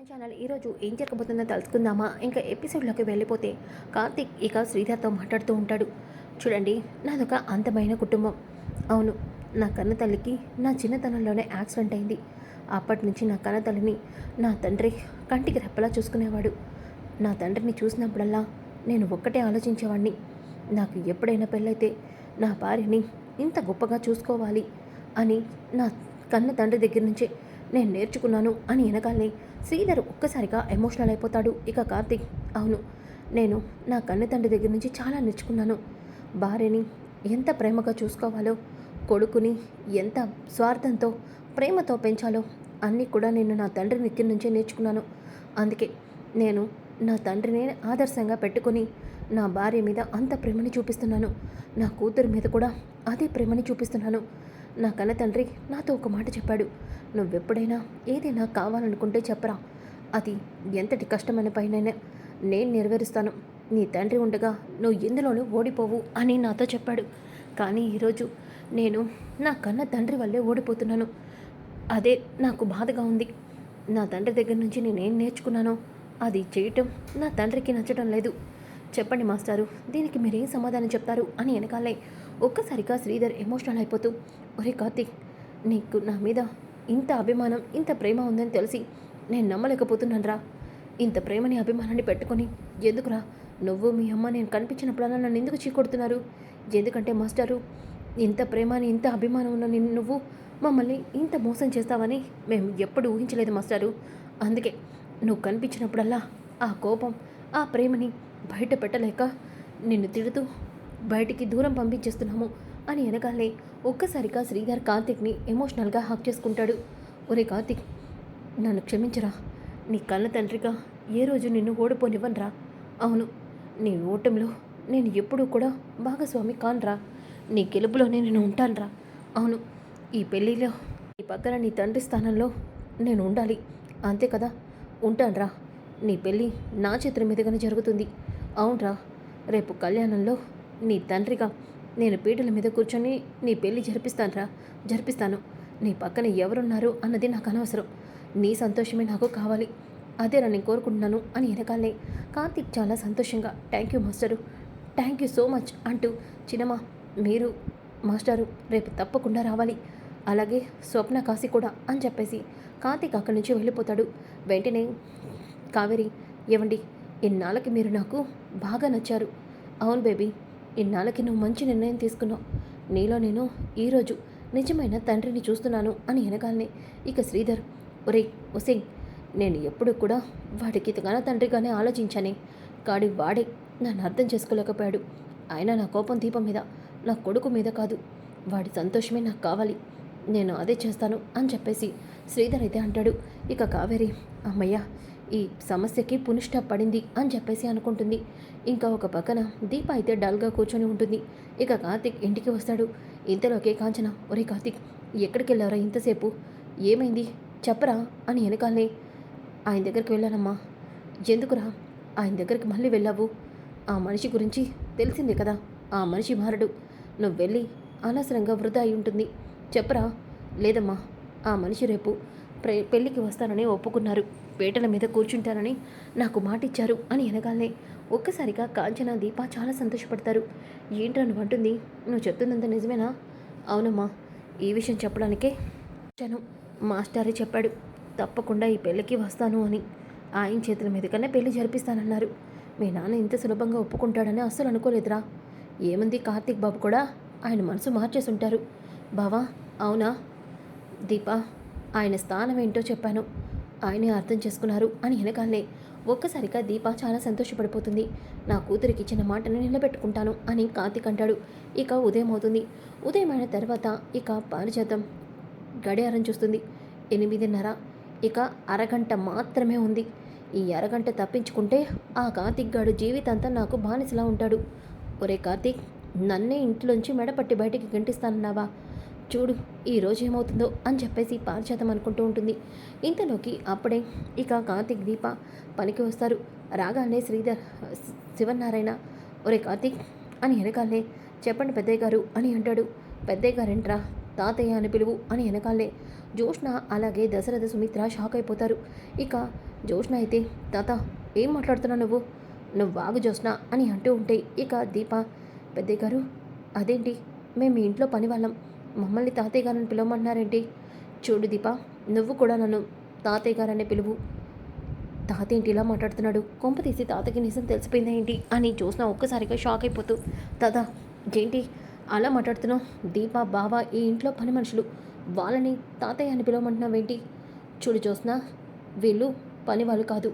My channel ఈరోజు ఏం జరగబోతుందో తెలుసుకుందామా? ఇంకా ఎపిసోడ్లోకి వెళ్ళిపోతే కార్తిక్ ఇక శ్రీధర్తో మాట్లాడుతూ ఉంటాడు. చూడండి నాదొక అంతమైన కుటుంబం. అవును నా కన్న తల్లికి నా చిన్నతనంలోనే యాక్సిడెంట్ అయింది. అప్పటి నుంచి నా కన్న తల్లిని నా తండ్రి కంటికి రెప్పలా చూసుకునేవాడు. నా తండ్రిని చూసినప్పుడల్లా నేను ఒక్కటే ఆలోచించేవాడిని నాకు ఎప్పుడైనా పెళ్ళైతే నా భార్యని ఇంత గొప్పగా చూసుకోవాలి అని నా కన్న తండ్రి దగ్గర నుంచే నేను నేర్చుకున్నాను అని వెనకాలే శ్రీధర్ ఒక్కసారిగా ఎమోషనల్ అయిపోతాడు. ఇక కార్తిక్ అవును నేను నా కన్ను తండ్రి దగ్గర నుంచి చాలా నేర్చుకున్నాను. భార్యని ఎంత ప్రేమగా చూసుకోవాలో కొడుకుని ఎంత స్వార్థంతో ప్రేమతో పెంచాలో అన్నీ కూడా నేను నా తండ్రి దగ్గర నుంచే నేర్చుకున్నాను. అందుకే నేను నా తండ్రిని ఆదర్శంగా పెట్టుకొని నా భార్య మీద అంత ప్రేమని చూపిస్తున్నాను. నా కూతురు మీద కూడా అదే ప్రేమని చూపిస్తున్నాను. నా కన్న తండ్రి నాతో ఒక మాట చెప్పాడు. నువ్వెప్పుడైనా ఏదైనా కావాలనుకుంటే చెప్పరా. అది ఎంతటి కష్టమైన పైనైనా నేను నెరవేరుస్తాను. నీ తండ్రి ఉండగా నువ్వు ఎందులోనూ ఓడిపోవు అని నాతో చెప్పాడు. కానీ ఈరోజు నేను నా కన్న తండ్రి వల్లే ఓడిపోతున్నాను. అదే నాకు బాధగా ఉంది. నా తండ్రి దగ్గర నుంచి నేనేం నేర్చుకున్నానో అది చేయటం నా తండ్రికి నచ్చడం లేదు. చెప్పండి మాస్టారు దీనికి మీరేం సమాధానం చెప్తారు అని వెనకాలే ఒక్కసారిగా శ్రీధర్ ఎమోషనల్ అయిపోతూ ఒరే కార్తీక్ నీకు నా మీద ఇంత అభిమానం ఇంత ప్రేమ ఉందని తెలిసి నేను నమ్మలేకపోతున్నాను రా ఇంత ప్రేమని అభిమానాన్ని పెట్టుకొని ఎందుకురా? నువ్వు మీ అమ్మ నేను కనిపించినప్పుడల్లా నన్ను ఎందుకు చీకొడుతున్నారు? ఎందుకంటే మాస్టారు ఇంత ప్రేమని ఇంత అభిమానం ఉన్న నిన్ను నువ్వు మమ్మల్ని ఇంత మోసం చేస్తావని మేము ఎప్పుడు ఊహించలేదు మాస్టారు. అందుకే నువ్వు కనిపించినప్పుడల్లా ఆ కోపం ఆ ప్రేమని బయట పెట్టలేక నిన్ను తిడుతూ బయటికి దూరం పంపించేస్తున్నాము అని వెనకాలే ఒక్కసారిగా శ్రీధర్ కార్తిక్ని ఎమోషనల్గా హక్ చేసుకుంటాడు. ఒరే కార్తిక్ నన్ను క్షమించరా. నీ కన్న తండ్రిగా ఏ రోజు నిన్ను ఓడిపోనివ్వనరా. అవును నీ ఓటమిలో నేను ఎప్పుడూ కూడా భాగస్వామి కాన్రా. నీ గెలుపులోనే నేను ఉంటానురా. అవును ఈ పెళ్ళిలో నీ పక్కన నీ తండ్రి స్థానంలో నేను ఉండాలి. అంతే కదా? ఉంటానురా. నీ పెళ్ళి నా చేతుల మీదుగానే జరుగుతుంది. అవునరా రేపు కళ్యాణంలో నీ తండ్రిగా నేను పీటల మీద కూర్చొని నీ పెళ్ళి జరిపిస్తానురా జరిపిస్తాను. నీ పక్కన ఎవరున్నారు అన్నది నాకు అనవసరం. నీ సంతోషమే నాకు కావాలి. అదే నేను కోరుకుంటున్నాను అని వెనకాలే. కార్తీక్ చాలా సంతోషంగా thank you master thank you so much అంటూ చిన్నమ్మ మీరు మాస్టారు రేపు తప్పకుండా రావాలి. అలాగే స్వప్న కాశీ కూడా అని చెప్పేసి కార్తీక్ అక్కడి నుంచి వెళ్ళిపోతాడు. వెంటనే కావేరి ఏవండి ఇన్నాళ్ళకి మీరు నాకు బాగా నచ్చారు. అవును బేబీ ఇన్నాళ్ళకి నువ్వు మంచి నిర్ణయం తీసుకున్నావు. నీలో నేను ఈరోజు నిజమైన తండ్రిని చూస్తున్నాను అని వెనకాలనే ఇక శ్రీధర్ ఒరే ఒసే నేను ఎప్పుడు కూడా వాడికి తన తండ్రిగానే ఆలోచించానే. కాడి వాడే నన్ను అర్థం చేసుకోలేకపోయాడు. ఆయన నా కోపం దీపం మీద నా కొడుకు మీద కాదు. వాడి సంతోషమే నాకు కావాలి. నేను అదే చేస్తాను అని చెప్పేసి శ్రీధర్ అయితే అంటాడు. ఇక కావేరి అమ్మయ్య ఈ సమస్యకి పునిష్ట పడింది అని చెప్పేసి అనుకుంటుంది. ఇంకా ఒక పక్కన దీప అయితే డల్గా కూర్చొని ఉంటుంది. ఇక కార్తిక్ ఇంటికి వస్తాడు. ఇంతలోకే కాంచన ఒరే కార్తిక్ ఎక్కడికి వెళ్ళారా ఇంతసేపు? ఏమైంది? చెప్పరా? అని వెనకాలనే ఆయన దగ్గరికి వెళ్ళానమ్మా. ఎందుకురా? ఆయన దగ్గరికి మళ్ళీ వెళ్ళావు? ఆ మనిషి గురించి తెలిసిందే కదా? ఆ మనిషి మారడు. నువ్వు వెళ్ళి అనవసరంగా వృధా అయి ఉంటుంది. చెప్పరా? లేదమ్మా ఆ మనిషి రేపు ప్రే పెళ్ళికి వస్తానని ఒప్పుకున్నారు. పీటల మీద కూర్చుంటానని నాకు మాటిచ్చారు అని వెనగాలనే ఒక్కసారిగా కాంచన దీప చాలా సంతోషపడతారు. ఏంట్రా నువ్వు అంటుంది? నువ్వు చెప్తున్నంత నిజమేనా? అవునమ్మా ఈ విషయం చెప్పడానికే వచ్చాను. మాస్టారే చెప్పాడు తప్పకుండా ఈ పెళ్ళికి వస్తాను అని. ఆయన చేతుల మీదుగానే పెళ్ళి జరిపిస్తానన్నారు. మీ నాన్న ఇంత సులభంగా ఒప్పుకుంటాడని అస్సలు అనుకోలేదురా. ఏముంది కార్తీక్ బాబు కూడా ఆయన మనసు మార్చేసి ఉంటారు బావా అవునా? దీపా ఆయన స్థానం ఏంటో చెప్పాను. ఆయనే అర్థం చేసుకున్నారు అని వెనకాలే ఒక్కసారిగా దీప చాలా సంతోషపడిపోతుంది. నా కూతురికి ఇచ్చిన మాటను నిలబెట్టుకుంటాను అని కార్తీక్ అంటాడు. ఇక ఉదయం అవుతుంది. ఉదయం అయిన తర్వాత ఇక పారిజాతం గడియారం చూస్తుంది. ఎనిమిదిన్నర. ఇక అరగంట మాత్రమే ఉంది. ఈ అరగంట తప్పించుకుంటే ఆ కార్తీక్ గాడు జీవితాంతా నాకు బానిసలా ఉంటాడు. ఒరే కార్తీక్ నన్నే ఇంట్లోంచి మెడపట్టి బయటికి గంటిస్తానన్నావా? చూడు ఈ రోజు ఏమవుతుందో అని చెప్పేసి పారిచేద్దాం అనుకుంటూ ఉంటుంది. ఇంతలోకి అప్పుడే ఇక కార్తీక్ దీప పనికి వస్తారు. రాగానే శ్రీధర్ శివనారాయణ ఒరే కార్తీక్ అని వెనకాలే చెప్పండి పెద్దయ్య గారు అని అంటాడు. పెద్దయ్య గారేంట్రా? తాతయ్య అని పిలువు అని వెనకాలే. జోష్ణ అలాగే దశరథ సుమిత్ర షాక్ అయిపోతారు. ఇక జోష్ణ అయితే తాత ఏం మాట్లాడుతున్నావు నువ్వు? నువ్వు బాగు జోష్ణ అని అంటూ ఉంటే ఇక దీప పెద్దయ్య గారు అదేంటి? మేము మీ ఇంట్లో పని వాళ్ళం మమ్మల్ని తాతయ్య గారిని పిలవమంటున్నారేంటి? చూడు దీప నువ్వు కూడా నన్ను తాతయ్య గారనే పిలువు. తాత ఏంటి ఇలా మాట్లాడుతున్నాడు? కొంప తీసి తాతకి నిజం తెలిసిపోయిందా ఏంటి? అని చూసిన ఒక్కసారిగా షాక్ అయిపోతూ తాత ఏంటి అలా మాట్లాడుతున్నావు? దీప బావ ఈ ఇంట్లో పని మనుషులు. వాళ్ళని తాతయ్య అని పిలవమంటున్నావేంటి చూడు చూసిన వీళ్ళు పని వాళ్ళు కాదు.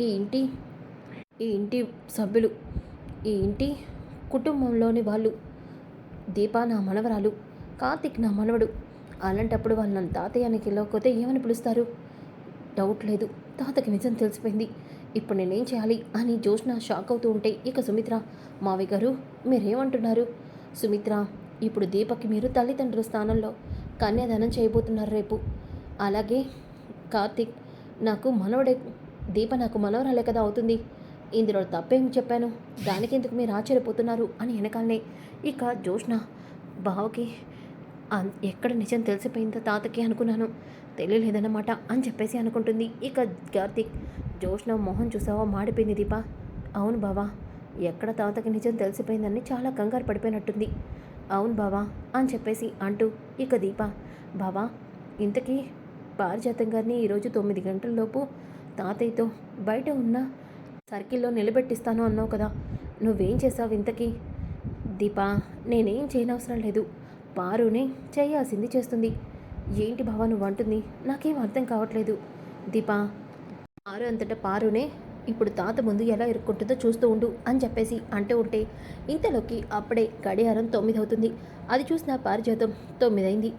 ఈ ఇంటి ఈ ఇంటి సభ్యులు. ఈ ఇంటి కుటుంబంలోని వాళ్ళు. దీప నా మనవరాలు. కార్తిక్ నా మనవడు. అలాంటప్పుడు వాళ్ళు నన్ను తాతయ్య అని ఏమని పిలుస్తారు? డౌట్ లేదు. తాతకి నిజం తెలిసిపోయింది. ఇప్పుడు నేనేం చేయాలి? అని జోష్న షాక్ అవుతూ ఉంటే ఇక సుమిత్ర మావి గారు మీరేమంటున్నారు? సుమిత్ర ఇప్పుడు దీపక్కి మీరు తల్లిదండ్రుల స్థానంలో కన్యాదానం చేయబోతున్నారు రేపు. అలాగే కార్తిక్ నాకు మనవడే దీప నాకు మనవరాలే కదా అవుతుంది. ఇందులో తప్పేం చెప్పాను? దానికి ఎందుకు మీరు ఆశ్చర్యపోతున్నారు? అని వెనకాలనే ఇక జోష్న బావకి ఎక్కడ నిజం తెలిసిపోయిందో తాతకి అనుకున్నాను. తెలియలేదన్నమాట అని చెప్పేసి అనుకుంటుంది. ఇక కార్తిక్ జోష్న మొహం చూసావా? మాడిపోయింది దీప. అవును బావా ఎక్కడ తాతకి నిజం తెలిసిపోయిందని చాలా కంగారు పడిపోయినట్టుంది. అవును బావా అని చెప్పేసి అంటూ ఇక దీప బావా ఇంతకీ పారిజాతం గారిని ఈరోజు తొమ్మిది గంటలలోపు తాతయ్యతో బయట ఉన్న సర్కిల్లో నిలబెట్టిస్తాను అన్నావు కదా. నువ్వేం చేసావు ఇంతకీ? దీపా నేనేం చేయనవసరం లేదు. పారునే చేయాల్సింది చేస్తుంది. ఏంటి బావా నువ్వు అంటుంది? నాకేం అర్థం కావట్లేదు. దీపా పారు అంతటా పారునే ఇప్పుడు తాత ముందు ఎలా ఇరుక్కుంటుందో చూస్తూ ఉండు అని చెప్పేసి అంటూ ఉంటే ఇంతలోకి అప్పుడే గడియారం తొమ్మిది అవుతుంది అది చూసిన పారిజాతం తొమ్మిది అయింది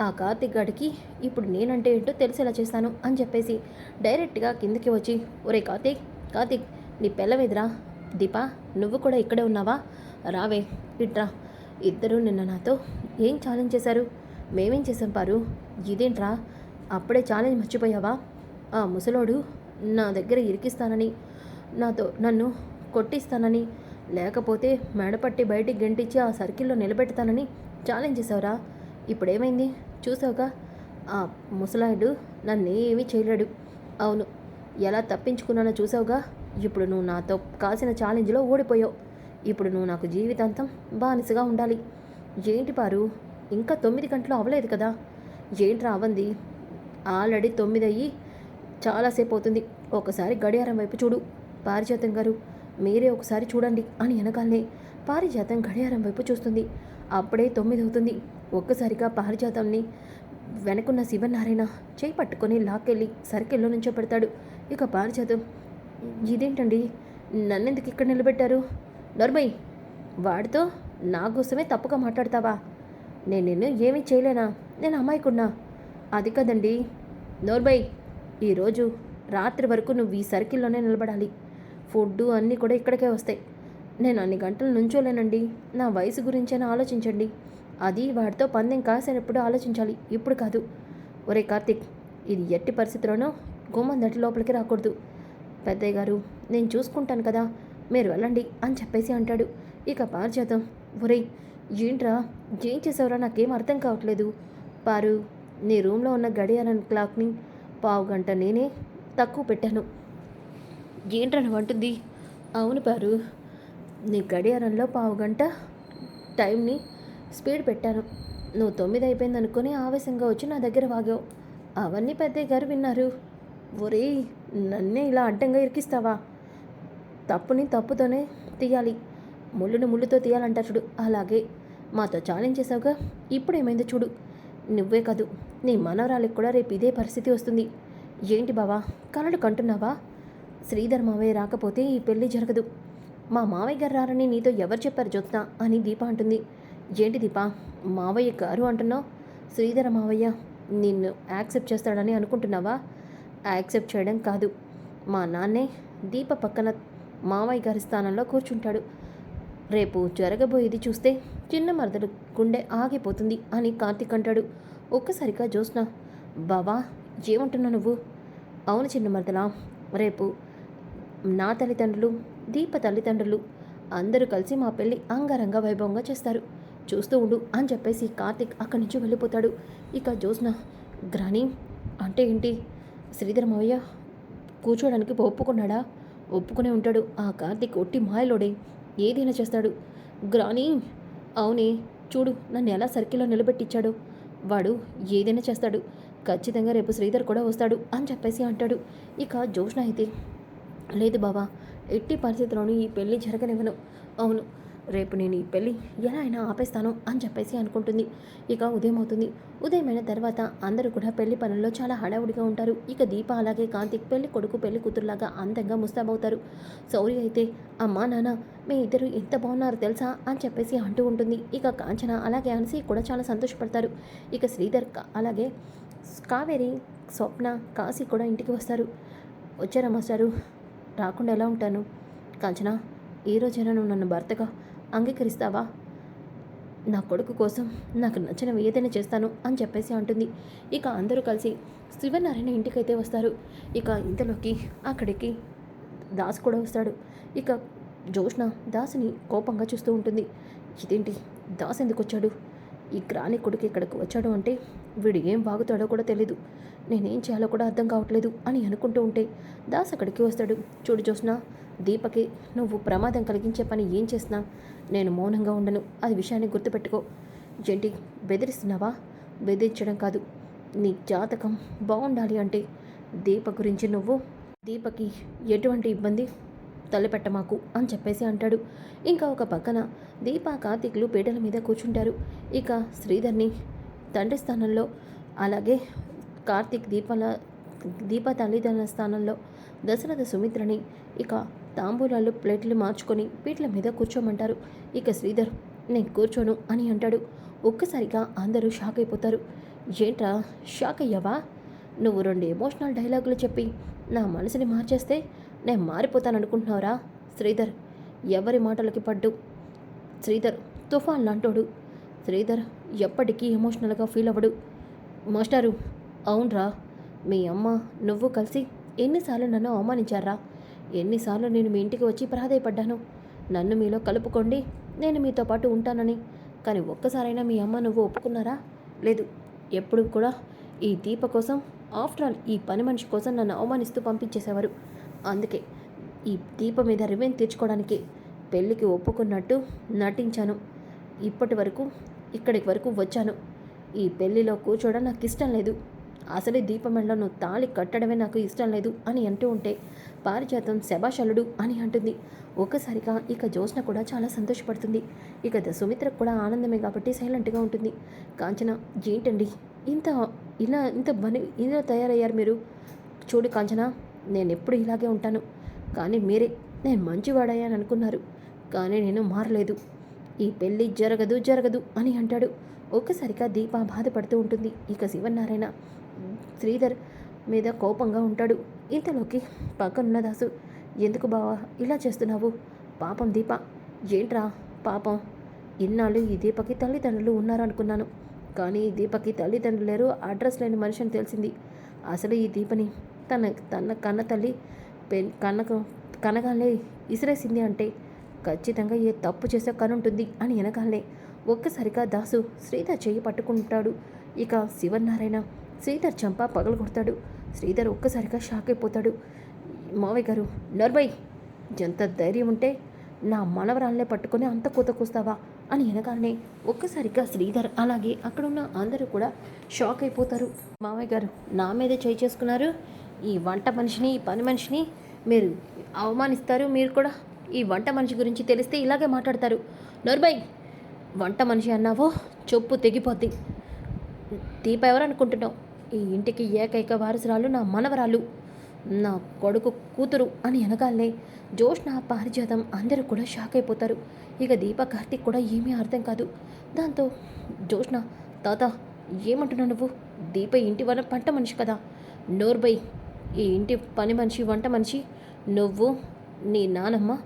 ఆ కార్తిక్ గడికి ఇప్పుడు నేనంటే ఏంటో తెలిసేలా చేస్తాను అని చెప్పేసి డైరెక్ట్గా కిందకి వచ్చి ఒరే కార్తిక్ కార్తిక్ నీ పెళ్ళవేదిరా దీపా నువ్వు కూడా ఇక్కడే ఉన్నావా? రావే ఇట్రా. ఇద్దరు నిన్న నాతో ఏం ఛాలెంజ్ చేశారు? మేమేం చేసాం పారు? ఇదేంట్రా? అప్పుడే ఛాలెంజ్ మర్చిపోయావా? ఆ ముసలోడు నా దగ్గర ఇరికిస్తానని నాతో నన్ను కొట్టిస్తానని లేకపోతే మెడపట్టి బయటికి గెంటించి ఆ సర్కిల్లో నిలబెడతానని ఛాలెంజ్ చేసావురా ఇప్పుడేమైంది? చూసావుగా? ఆ ముసలాయుడు నన్నేమీ ఏమీ చేయలేడు. అవును. ఎలా తప్పించుకున్నానో చూసావుగా? ఇప్పుడు నువ్వు నాతో కాసిన ఛాలెంజ్లో ఓడిపోయావు. ఇప్పుడు నువ్వు నాకు జీవితాంతం బానిసగా ఉండాలి. ఏంటి పారు? ఇంకా తొమ్మిది గంటలు అవ్వలేదు కదా. ఏంటి రావంది ఆల్రెడీ తొమ్మిది అయ్యి చాలాసేపు అవుతుంది. ఒకసారి గడియారం వైపు చూడు. పారిజాతం గారు మీరే ఒకసారి చూడండి అని వెనకాలనే పారిజాతం గడియారం వైపు చూస్తుంది. అప్పుడే తొమ్మిది అవుతుంది. ఒక్కసారిగా పారిజాతంని వెనకున్న శివనారాయణ చేయి పట్టుకొని లాక్కెళ్ళి సర్కిల్లో నుంచో పెడతాడు ఇక పారిజాతం ఇదేంటండి? నన్నెందుకు ఇక్కడ నిలబెట్టారు? నర్మయ్ వాడితో నా కోసమే తప్పుగా మాట్లాడతావా? నేను నిన్ను ఏమీ చేయలేనా? నేను అమ్మాయికున్నా అది కదండి. నోర్బై ఈరోజు రాత్రి వరకు నువ్వు ఈ సర్కిల్లోనే నిలబడాలి. ఫుడ్ అన్నీ కూడా ఇక్కడికే వస్తాయి. నేను అన్ని గంటలు నుంచోలేనండి. నా వయసు గురించైనా ఆలోచించండి. అది వాడితో పందెం కాసేటప్పుడు ఆలోచించాలి. ఇప్పుడు కాదు. ఒరే కార్తిక్ ఇది ఎట్టి పరిస్థితిలోనూ గుమ్మం దట్టి లోపలికి రాకూడదు. పెద్దయ్య గారు నేను చూసుకుంటాను కదా. మీరు వెళ్ళండి అని చెప్పేసి అంటాడు. ఇక పారిజాతం ఒరేయ్ ఏంట్రా? ఏం చేసావురా? నాకేం అర్థం కావట్లేదు. పారు నీ రూమ్లో ఉన్న గడియారం క్లాక్ని పావు గంట నేనే తక్కువ పెట్టాను. ఏంట్రా నువ్వు అంటుంది. అవును పారు నీ గడియారంలో పావు గంట టైంని స్పీడ్ పెట్టాను. నువ్వు తొమ్మిది అయిపోయింది అనుకుని ఆవేశంగా వచ్చి నా దగ్గర వాగావు. అవన్నీ పెద్దయ్య గారు విన్నారు. ఒరేయ్ నన్నే ఇలా అడ్డంగా ఇరికిస్తావా? తప్పుని తప్పుతోనే తీయాలి. ముళ్ళుని ముళ్ళుతో తీయాలంటారు చూడు. అలాగే మాతో ఛాలెంజ్ చేసావుగా? ఇప్పుడు ఏమైందో చూడు. నువ్వే కాదు నీ మనవరాలికి కూడా రేపు ఇదే పరిస్థితి వస్తుంది. ఏంటి బావా కలలు కంటున్నావా? శ్రీధర్ మావయ్య రాకపోతే ఈ పెళ్ళి జరగదు. మా మావయ్య గారు రారని నీతో ఎవరు చెప్పారు జ్యోత్న అని దీప అంటుంది. ఏంటి దీప మావయ్య గారు అంటున్నావు? శ్రీధర మావయ్య నిన్ను యాక్సెప్ట్ చేస్తాడని అనుకుంటున్నావా? యాక్సెప్ట్ చేయడం కాదు. మా నాన్నే దీప పక్కన మావయ్య గారి స్థానంలో కూర్చుంటాడు. రేపు జరగబోయేది చూస్తే చిన్న మరదలు గుండె ఆగిపోతుంది అని కార్తీక్ అంటాడు. ఒక్కసారిగా జ్యోత్స్న బావా ఏమంటున్నావు నువ్వు? అవును చిన్న మరదలా రేపు నా తల్లిదండ్రులు దీప తల్లిదండ్రులు అందరూ కలిసి మా పెళ్ళి అంగరంగ వైభవంగా చేస్తారు. చూస్తూ ఉండు అని చెప్పేసి కార్తిక్ అక్కడి నుంచి వెళ్ళిపోతాడు. ఇక జ్యోత్స్న గ్రాని అంటే ఏంటి? శ్రీధర్ మావయ్య కూర్చోడానికి ఒప్పుకున్నాడా? ఒప్పుకునే ఉంటాడు. ఆ కార్తీక్ ఒట్టి మాయలోడే. ఏదైనా చేస్తాడు. గ్రాని అవునే చూడు నన్ను ఎలా సర్కిల్లో నిలబెట్టించాడు వాడు ఏదైనా చేస్తాడు. ఖచ్చితంగా రేపు శ్రీధర్ కూడా వస్తాడు అని చెప్పేసి అంటాడు. ఇక జోష్ణ అయితే లేదు బావా ఎట్టి పరిస్థితిలోనూ ఈ పెళ్ళి జరగనివ్వను. అవును రేపు నేను ఈ పెళ్ళి ఎలా అయినా ఆపేస్తాను అని చెప్పేసి అనుకుంటుంది. ఇక ఉదయం అవుతుంది. ఉదయమైన తర్వాత అందరూ కూడా పెళ్ళి పనుల్లో చాలా హడావుడిగా ఉంటారు. ఇక దీప అలాగే కాంతిక్ పెళ్ళి కొడుకు పెళ్ళి కూతురులాగా అందంగా ముస్తాబవుతారు. సౌరి అయితే అమ్మా నాన్న మీ ఇద్దరు ఎంత బాగున్నారో తెలుసా? అని చెప్పేసి అంటూ ఉంటుంది. ఇక కాంచన అలాగే అనిసి కూడా చాలా సంతోషపడతారు. ఇక శ్రీధర్ అలాగే కావేరి స్వప్న కాశీ కూడా ఇంటికి వస్తారు. వచ్చారా మాస్టారు? రాకుండా ఎలా ఉంటాను? కాంచన ఈ రోజైనా నువ్వు నన్ను భర్తగా అంగీకరిస్తావా? నా కొడుకు కోసం నాకు నచ్చినవి ఏదైనా చేస్తాను అని చెప్పేసి అంటుంది. ఇక అందరూ కలిసి శివనారాయణ ఇంటికైతే వస్తారు. ఇక ఇంతలోకి అక్కడికి దాస్ కూడా వస్తాడు. ఇక జోష్న దాసుని కోపంగా చూస్తూ ఉంటుంది. ఇదేంటి? దాస్ ఎందుకు వచ్చాడు? ఈ గ్రాని కొడుకు ఇక్కడికి వచ్చాడు అంటే వీడు ఏం బాగుతాడో కూడా తెలీదు. నేనేం చేయాలో కూడా అర్థం కావట్లేదు అని అనుకుంటూ ఉంటే దాస్ అక్కడికి వస్తాడు. చూడు చూసినా దీపకి నువ్వు ప్రమాదం కలిగించే పని ఏం చేసినా నేను మౌనంగా ఉండను. అది విషయాన్ని గుర్తుపెట్టుకో. జంటి బెదిరిస్తున్నావా? బెదిరించడం కాదు. నీ జాతకం బాగుండాలి అంటే దీప గురించి నువ్వు దీపకి ఎటువంటి ఇబ్బంది తలపెట్టమాకు అని చెప్పేసి అంటాడు. ఇంకా ఒక పక్కన దీప కార్తీక్లు పీటల మీద కూర్చుంటారు. ఇక శ్రీధర్ని తండ్రి స్థానంలో అలాగే కార్తీక్ దీపాల దీప తల్లిదండ్రుల స్థానంలో దశరథ సుమిత్రని ఇక తాంబూలాలు ప్లేట్లు మార్చుకొని పీట్ల మీద కూర్చోమంటారు. ఇక శ్రీధర్ నేను కూర్చోను అని అంటాడు. ఒక్కసారిగా అందరూ షాక్ అయిపోతారు. ఏంట్రా షాక్ అయ్యావా? నువ్వు రెండు ఎమోషనల్ డైలాగులు చెప్పి నా మనసుని మార్చేస్తే నేను మారిపోతాను అనుకుంటున్నావురా శ్రీధర్. ఎవరి మాటలకి పడ్డు? శ్రీధర్ తుఫాన్ లాంటోడు శ్రీధర్ ఎప్పటికీ ఎమోషనల్గా ఫీల్ అవ్వడు. మాస్టారు అవునరా మీ అమ్మ నువ్వు కలిసి ఎన్నిసార్లు నన్ను అవమానించారా? ఎన్నిసార్లు నేను మీ ఇంటికి వచ్చి ప్రాధాయపడ్డాను నన్ను మీలో కలుపుకోండి నేను మీతో పాటు ఉంటానని. కానీ ఒక్కసారైనా మీ అమ్మ నువ్వు ఒప్పుకున్నారా? లేదు ఎప్పుడు కూడా. ఈ దీప కోసం ఆఫ్టర్ ఆల్ ఈ పని మనిషి కోసం నన్ను అవమానిస్తూ పంపించేసేవారు. అందుకే ఈ దీప మీద రివెంజ్ తీర్చుకోవడానికి పెళ్ళికి ఒప్పుకున్నట్టు నటించాను. ఇప్పటి వరకు ఇక్కడికి వరకు వచ్చాను. ఈ పెళ్ళిలో కూర్చోవడం నాకు ఇష్టం లేదు. అసలే దీపమెళ్ళలో నువ్వు తాళి కట్టడమే నాకు ఇష్టం లేదు అని అంటూ ఉంటే పారిజాతం శభాషలుడు అని అంటుంది. ఒక్కసారిగా ఇక జ్యోత్స్న కూడా చాలా సంతోషపడుతుంది. ఇక సుమిత్ర కూడా ఆనందమే కాబట్టి సైలెంట్గా ఉంటుంది. కాంచన ఏంటండి? ఇంత ఇలా ఇంత బని ఇలా తయారయ్యారు మీరు? చూడు కాంచన నేను ఎప్పుడు ఇలాగే ఉంటాను. కానీ మీరే నేను మంచివాడయ్యాను అనుకున్నారు. కానీ నేను మారలేదు. ఈ పెళ్ళి జరగదు జరగదు అని అంటాడు. ఒక్కసారిగా దీప బాధపడుతూ ఉంటుంది. ఇక శివనారాయణ శ్రీధర్ మీద కోపంగా ఉంటాడు. ఇంతలోకి పక్కనున్న దాసు ఎందుకు బావా ఇలా చేస్తున్నావు? పాపం దీప. ఏంట్రా పాపం? ఇన్నాళ్ళు ఈ దీపకి తల్లిదండ్రులు ఉన్నారనుకున్నాను. కానీ ఈ దీపకి తల్లిదండ్రులు లేరు అడ్రస్ లేని మనిషి అని తెలిసింది. అసలు ఈ దీపని తన తన కన్న తల్లి పెన్ కన్నకు కనగానే ఇసిరేసింది అంటే ఖచ్చితంగా ఏ తప్పు చేసే కనుంటుంది అని వెనకాలనే ఒక్కసారిగా దాసు శ్రీధర్ చేయి పట్టుకుంటాడు. ఇక శివనారాయణ శ్రీధర్ చంప పగలగొడతాడు. శ్రీధర్ ఒక్కసారిగా షాక్ అయిపోతాడు. మావయ్య గారు నర్బై ఎంత ధైర్యం ఉంటే నా మనవరాలనే పట్టుకొని అంత కూత కూస్తావా అని వెనకాలనే ఒక్కసారిగా శ్రీధర్ అలాగే అక్కడున్న అందరూ కూడా షాక్ అయిపోతారు. మావయ్య గారు నా మీదే చేయి చేసుకున్నారు. ఈ వంట మనిషిని ఈ పని మనిషిని మీరు అవమానిస్తారు. మీరు కూడా ఈ వంట మనిషి గురించి తెలిస్తే ఇలాగే మాట్లాడతారు. నర్బై వంట మనిషి అన్నావో? చెప్పు తెగిపోద్ది. దీప ఎవరనుకుంటున్నావు? ఈ ఇంటికి ఏకైక వారసురాలు నా మనవరాలు. నా కొడుకు కూతురు అని వెనకాలనే జోష్ణ పారిజాతం. అందరూ కూడా షాక్ అయిపోతారు. ఇక దీప కార్తిక్ కూడా ఏమీ అర్థం కాదు. దాంతో జోష్న తాత ఏమంటున్నావు నువ్వు? దీప ఇంటి వల్ల పంట మనిషి కదా. నోర్బై ఈ ఇంటి పని మనిషి వంట మనిషి. నువ్వు నీ నానమ్మ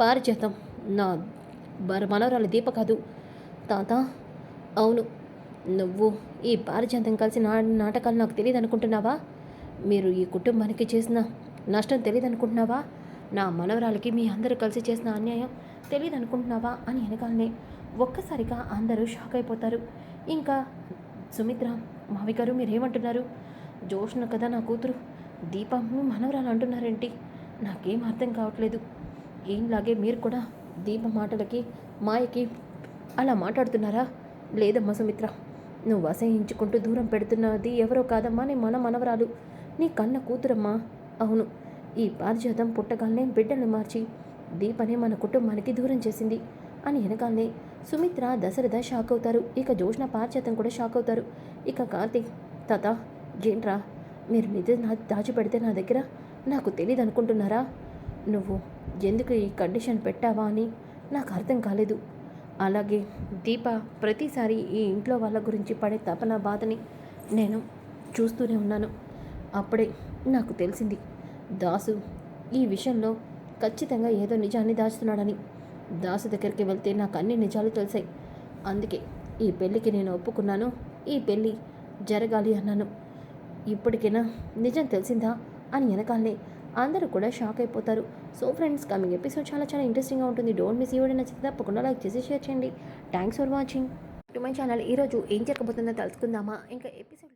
పారిజాతం. నా బర మనవరాలు దీప కాదు. తాత అవును నువ్వు ఈ పారిజాతం కలిసి నా నాటకాలు నాకు తెలియదు అనుకుంటున్నావా మీరు ఈ కుటుంబానికి చేసిన నష్టం తెలియదు అనుకుంటున్నావా నా మనవరాలకి మీ అందరూ కలిసి చేసిన అన్యాయం తెలియదు అనుకుంటున్నావా అని వెనకాలనే ఒక్కసారిగా అందరూ షాక్ అయిపోతారు. ఇంకా సుమిత్ర మావి గారు మీరేమంటున్నారు? జోష్న కదా నా కూతురు? దీపం మనవరాలు అంటున్నారేంటి? నాకేం అర్థం కావట్లేదు. ఏంలాగే మీరు కూడా దీప మాటలకి మాయకి అలా మాట్లాడుతున్నారా? లేదమ్మా సుమిత్ర. నువ్వు అసహించుకుంటూ దూరం పెడుతున్నది ఎవరో కాదమ్మా నీ మన మనవరాలు. నీ కన్న కూతురమ్మా. అవును ఈ పారిజాతం పుట్టగానే బిడ్డను మార్చి దీపనే మన కుటుంబానికి దూరం చేసింది అని వెనకాలనే సుమిత్ర దశరథ షాక్ అవుతారు. ఇక జోష్న పారిజాతం కూడా షాక్ అవుతారు. ఇక కార్తీక్ తాత ఏంట్రా మీరు నిధి నా దాచిపెడితే నా దగ్గర నాకు తెలియదు అనుకుంటున్నారా? నువ్వు ఎందుకు ఈ కండిషన్ పెట్టావా అని నాకు అర్థం కాలేదు. అలాగే దీప ప్రతిసారి ఈ ఇంట్లో వాళ్ళ గురించి పడే తపన బాధని నేను చూస్తూనే ఉన్నాను. అప్పుడే నాకు తెలిసింది దాసు ఈ విషయంలో ఖచ్చితంగా ఏదో నిజాన్ని దాచుతున్నాడని. దాసు దగ్గరికి వెళ్తే నాకు అన్ని నిజాలు తెలిసాయి. అందుకే ఈ పెళ్ళికి నేను ఒప్పుకున్నాను ఈ పెళ్ళి జరగాలి అన్నాను. ఇప్పటికైనా నిజం తెలిసిందా అని వెనకాలనే అందరూ కూడా షాక్ అయిపోతారు. సో ఫ్రెండ్స్ కమింగ్ ఎపిసోడ్ చాలా చాలా ఇంట్రెస్టింగ్గా ఉంటుంది. డోంట్ మిస్ ఇవ్వడం నచ్చితే తప్పకుండా లైక్ చేసి షేర్ చేయండి. Thanks for watching to my channel ఈరోజు ఏం జరగబోతుందో తెలుసుకుందామా? ఇంకా ఎపిసోడ్